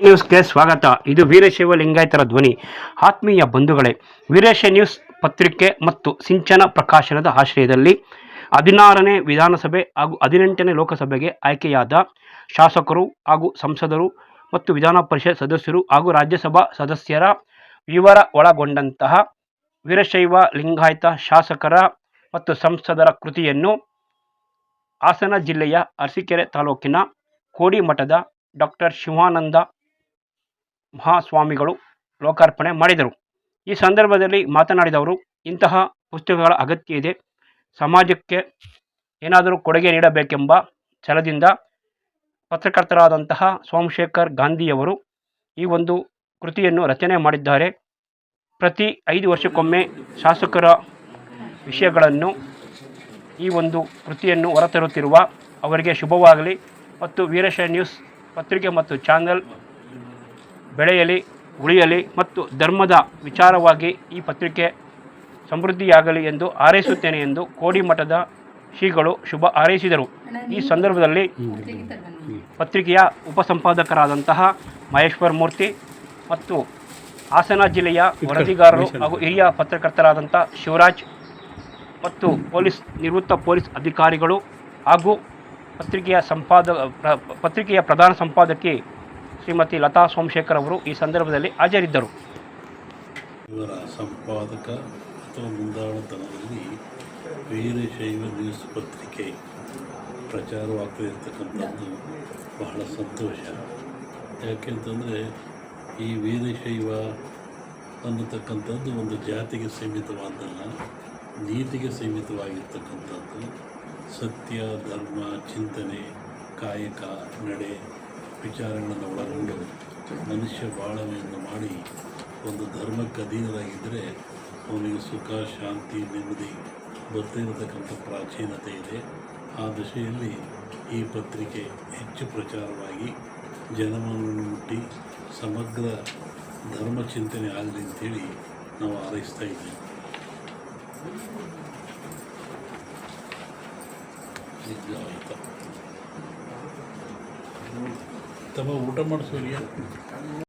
ನ್ಯೂಸ್ಗೆ ಸ್ವಾಗತ. ಇದು ವೀರಶೈವ ಲಿಂಗಾಯತರ ಧ್ವನಿ. ಆತ್ಮೀಯ ಬಂಧುಗಳೇ, ವೀರಶೈವ ನ್ಯೂಸ್ ಪತ್ರಿಕೆ ಮತ್ತು ಸಿಂಚನ ಪ್ರಕಾಶನದ ಆಶ್ರಯದಲ್ಲಿ ಹದಿನಾರನೇ ವಿಧಾನಸಭೆ ಹಾಗೂ ಹದಿನೆಂಟನೇ ಲೋಕಸಭೆಗೆ ಆಯ್ಕೆಯಾದ ಶಾಸಕರು ಹಾಗೂ ಸಂಸದರು ಮತ್ತು ವಿಧಾನ ಪರಿಷತ್ ಸದಸ್ಯರು ಹಾಗೂ ರಾಜ್ಯಸಭಾ ಸದಸ್ಯರ ವಿವರ ಒಳಗೊಂಡಂತಹ ವೀರಶೈವ ಲಿಂಗಾಯತ ಶಾಸಕರ ಮತ್ತು ಸಂಸದರ ಕೃತಿಯನ್ನು ಹಾಸನ ಜಿಲ್ಲೆಯ ಅರಸೀಕೆರೆ ತಾಲೂಕಿನ ಕೋಡಿಮಠದ ಡಾಕ್ಟರ್ ಶಿವಾನಂದ ಮಹಾಸ್ವಾಮಿಗಳು ಲೋಕಾರ್ಪಣೆ ಮಾಡಿದರು. ಈ ಸಂದರ್ಭದಲ್ಲಿ ಮಾತನಾಡಿದವರು, ಇಂತಹ ಪುಸ್ತಕಗಳ ಅಗತ್ಯ ಇದೆ. ಸಮಾಜಕ್ಕೆ ಏನಾದರೂ ಕೊಡುಗೆ ನೀಡಬೇಕೆಂಬ ಛಲದಿಂದ ಪತ್ರಕರ್ತರಾದಂತಹ ಸೋಮಶೇಖರ್ ಗಾಂಧಿಯವರು ಈ ಒಂದು ಕೃತಿಯನ್ನು ರಚನೆ ಮಾಡಿದ್ದಾರೆ. ಪ್ರತಿ ಐದು ವರ್ಷಕ್ಕೊಮ್ಮೆ ಶಾಸಕರ ವಿಷಯಗಳನ್ನು ಈ ಒಂದು ಕೃತಿಯನ್ನು ಹೊರತರುತ್ತಿರುವ ಅವರಿಗೆ ಶುಭವಾಗಲಿ. ಮತ್ತು ವೀರಶೈವ ನ್ಯೂಸ್ ಪತ್ರಿಕೆ ಮತ್ತು ಚಾನಲ್ ಬೆಳೆಯಲಿ, ಉಳಿಯಲಿ ಮತ್ತು ಧರ್ಮದ ವಿಚಾರವಾಗಿ ಈ ಪತ್ರಿಕೆ ಸಮೃದ್ಧಿಯಾಗಲಿ ಎಂದು ಹಾರೈಸುತ್ತೇನೆ ಎಂದು ಕೋಡಿಮಠದ ಶ್ರೀಗಳು ಶುಭ ಹಾರೈಸಿದರು. ಈ ಸಂದರ್ಭದಲ್ಲಿ ಪತ್ರಿಕೆಯ ಉಪಸಂಪಾದಕರಾದಂತಹ ಮಹೇಶ್ವರ ಮೂರ್ತಿ ಮತ್ತು ಹಾಸನ ಜಿಲ್ಲೆಯ ವರದಿಗಾರರು ಹಾಗೂ ಹಿರಿಯ ಪತ್ರಕರ್ತರಾದಂಥ ಶಿವರಾಜ್ ಮತ್ತು ಪೊಲೀಸ್, ನಿವೃತ್ತ ಪೊಲೀಸ್ ಅಧಿಕಾರಿಗಳು ಹಾಗೂ ಪತ್ರಿಕೆಯ ಸಂಪಾದ ಪತ್ರಿಕೆಯ ಪ್ರಧಾನ ಸಂಪಾದಕಿ ಶ್ರೀಮತಿ ಲತಾ ಸೋಮಶೇಖರ್ ಅವರು ಈ ಸಂದರ್ಭದಲ್ಲಿ ಹಾಜರಿದ್ದರು. ಇವರ ಸಂಪಾದಕ ಅಥವಾ ಮುಂದಾಳತನದಲ್ಲಿ ವೀರಶೈವ ನ್ಯೂಸ್ ಪತ್ರಿಕೆ ಪ್ರಚಾರವಾಗ್ತಾ ಇರ್ತಕ್ಕಂಥದ್ದು ಬಹಳ ಸಂತೋಷ. ಯಾಕೆಂತಂದರೆ ಈ ವೀರಶೈವ ಅನ್ನತಕ್ಕಂಥದ್ದು ಒಂದು ಜಾತಿಗೆ ಸೀಮಿತವಾದಲ್ಲ, ನೀತಿಗೆ ಸೀಮಿತವಾಗಿರ್ತಕ್ಕಂಥದ್ದು, ಸತ್ಯ, ಧರ್ಮ, ಚಿಂತನೆ, ಕಾಯಕ, ನಡೆ ವಿಚಾರಗಳನ್ನು ಒಳಗೊಂಡು ಮನುಷ್ಯ ಬಾಳವೆಯನ್ನು ಮಾಡಿ ಒಂದು ಧರ್ಮಕ್ಕೆ ಅಧೀನರಾಗಿದ್ದರೆ ಅವನಿಗೆ ಸುಖ, ಶಾಂತಿ, ನೆಮ್ಮದಿ ಬರ್ತಾ ಇರತಕ್ಕಂಥ ಪ್ರಾಚೀನತೆ ಇದೆ. ಆ ದಿಶೆಯಲ್ಲಿ ಈ ಪತ್ರಿಕೆ ಹೆಚ್ಚು ಪ್ರಚಾರವಾಗಿ ಜನಮನವನ್ನು ಮುಟ್ಟಿ ಸಮಗ್ರ ಧರ್ಮ ಚಿಂತನೆ ಆಗಲಿ ಅಂತೇಳಿ ನಾವು ಹಾರೈಸ್ತಾ ಇದ್ದೀವಿ. ತಮ್ಮ ಊಟ ಮಾಡಿಸೋರಿಯಾ